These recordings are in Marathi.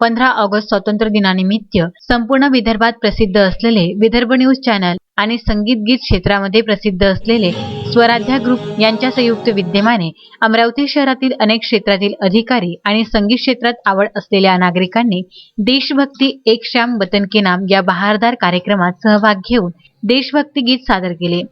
पंधरा ऑगस्ट स्वातंत्र्य दिनानिमित्त संपूर्ण विदर्भात प्रसिद्ध असलेले विदर्भ न्यूज चॅनल आणि संगीत गीत क्षेत्रामध्ये प्रसिद्ध असलेले स्वराध्या ग्रुप यांच्या संयुक्त विद्यमाने अमरावती शहरातील अनेक क्षेत्रातील अधिकारी आणि संगीत क्षेत्रात आवड असलेल्या नागरिकांनी देशभक्ती एक श्याम वतन के नाम या बहारदार कार्यक्रमात सहभाग घेऊन देशभक्ती गीत सादर केले.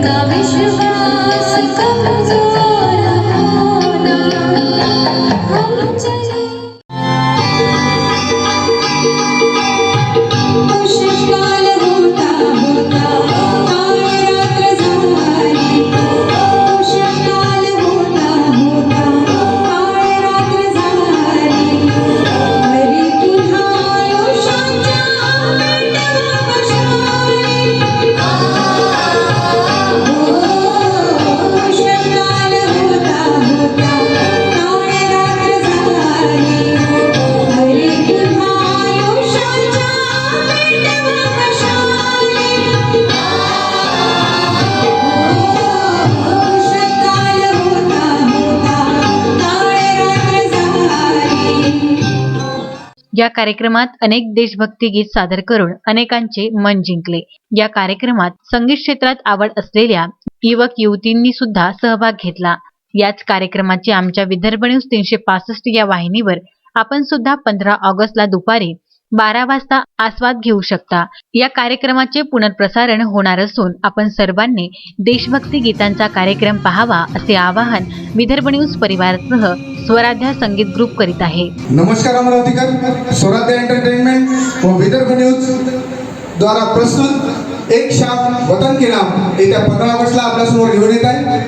का विश्वास कमजोर या कार्यक्रमात अनेक देशभक्ती गीत सादर करून अनेकांचे मन जिंकले. या कार्यक्रमात संगीत क्षेत्रात आवड असलेल्या युवक युवतींनी सुद्धा सहभाग घेतला. याच कार्यक्रमाची आमच्या विदर्भ न्यूज तीनशे पासष्ट या वाहिनीवर आपण सुद्धा पंधरा ऑगस्टला दुपारी बारा वाजता आस्वाद घेऊ शकता. या कार्यक्रमाचे पुनर्प्रसारण होणार असून आपण सर्वांनी देशभक्ती गीतांचा कार्यक्रम पाहावा असे आवाहन विदर्भ न्यूज परिवारासह स्वराध्या संगीत ग्रुप करीत आहे. नमस्कार अमरावतीकर. स्वराध्या एंटरटेनमेंट व विदर्भ न्यूज द्वारा प्रस्तुत एक शाम वतन के नाम येत्या पंधरा ऑगस्टला आपल्यासमोर घेऊन येत आहे.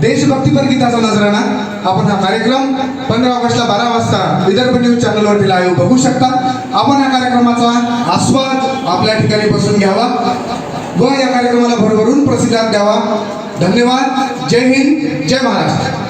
देशभक्तीपर गीताचा नजराणा आपण हा कार्यक्रम पंधरा ऑगस्टला बारा वाजता विदर्भ न्यूज चॅनलवरती लाईव्ह बघू शकता. आपण या कार्यक्रमाचा आस्वाद आपल्या ठिकाणी बसून घ्यावा. व या कार्यक्रमाला भरभरून प्रतिसाद द्यावा. धन्यवाद. जय हिंद. जय महाराष्ट्र.